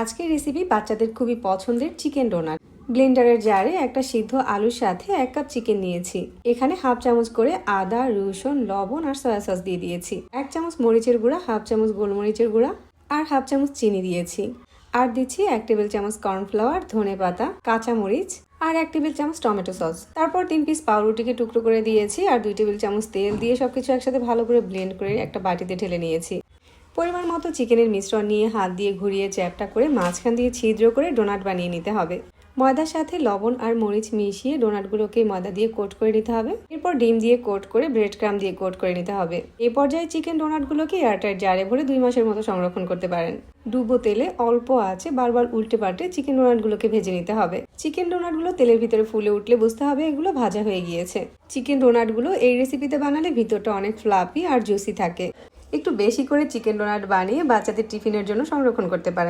আজকের রেসিপি বাচ্চাদের খুবই পছন্দের চিকেন ডোনাট ব্লেন্ডারের জারে একটা সিদ্ধ আলুর সাথে এক কাপ চিকেন নিয়েছি। এখানে হাফ চামচ করে আদা, রসুন, লবণ আর সয়া সস দিয়ে দিয়েছি। এক চামচ মরিচের গুঁড়া হাফ চামচ গোলমরিচের গুঁড়া আর হাফ চামচ চিনি দিয়েছি। আর দিচ্ছি এক টেবিল চামচ কর্নফ্লাওয়ার ধনে পাতা, কাঁচা মরিচ আর এক টেবিল চামচ টমেটো সস তারপর তিন পিস পাউরুটিকে টুকরো করে দিয়েছি আর দুই টেবিল চামচ তেল দিয়ে সবকিছু একসাথে ভালো করে ব্লেন্ড করে একটা বাটিতে ঢেলে নিয়েছি। পরিমাণ মতো চিকেনের মিশ্রণ নিয়ে হাত দিয়ে ঘুরিয়ে চ্যাপটা করে মাঝখান দিয়ে ছিদ্র করে ডোনাট বানিয়ে নিতে হবে। ময়দার সাথে লবণ আর মরিচ মিশিয়ে ডোনাটগুলোকে ময়দা দিয়ে কোট করে নিতে হবে। এরপর ডিম দিয়ে কোট করে ব্রেড ক্রাম দিয়ে কোট করে নিতে হবে। এ পর্যায়ে চিকেন ডোনাটগুলোকে এয়ারটাইট জারে ভরে দুই মাসের মতো সংরক্ষণ করতে পারেন। ডুবো তেলে অল্প আছে, বারবার উল্টে পাল্টে চিকেন ডোনাটগুলোকে ভেজে নিতে হবে। চিকেন ডোনাটগুলো তেলের ভিতরে ফুলে উঠলে বুঝতে হবে এগুলো ভাজা হয়ে গিয়েছে। চিকেন ডোনাটগুলো এই রেসিপিতে বানালে ভিতরটা অনেক ফ্লাপি আর জুসি থাকে। একটু বেশি করে চিকেন ডোনাট বানিয়ে বাচ্চাদের টিফিনের জন্য সংরক্ষণ করতে পারেন।